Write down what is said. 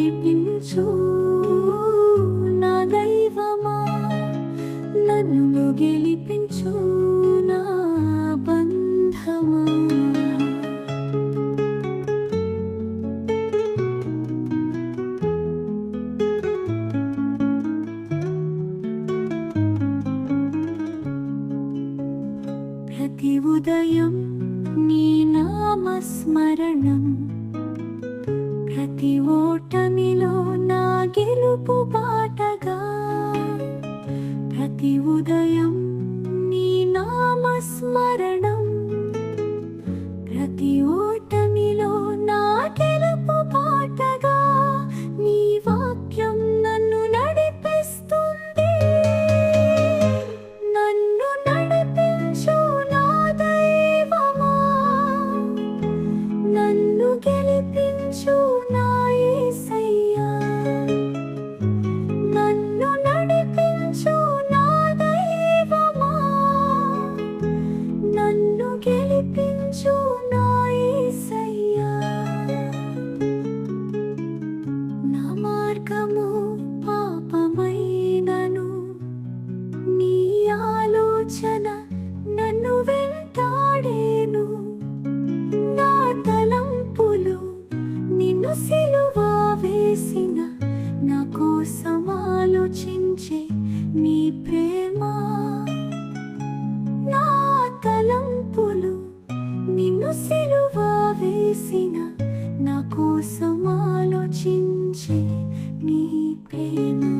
నడిపించు నా దైవమా నన్ను గెలిపించు నా బంధమా. ప్రతి ఉదయం నీ నామస్మరణం ప్రతి ఓటమిలో నా గెలుపు బాటగా. ప్రతి ఉదయం నీ నామస్మరణం. ప్రతి ఓటమిలో నా గెలుపు బాటగా. నీ వాక్యం నన్ను నడిపిస్తుంది. నన్ను నడిపించు నా దైవమా. నన్ను గెలిపించు వేసిన నా కోసం ఆలోచించే నీ ప్రేమ. నా తలంపులు నిన్ను సిలువ వేసిన నా కోసం ఆలోచించే నీ ప్రేమ.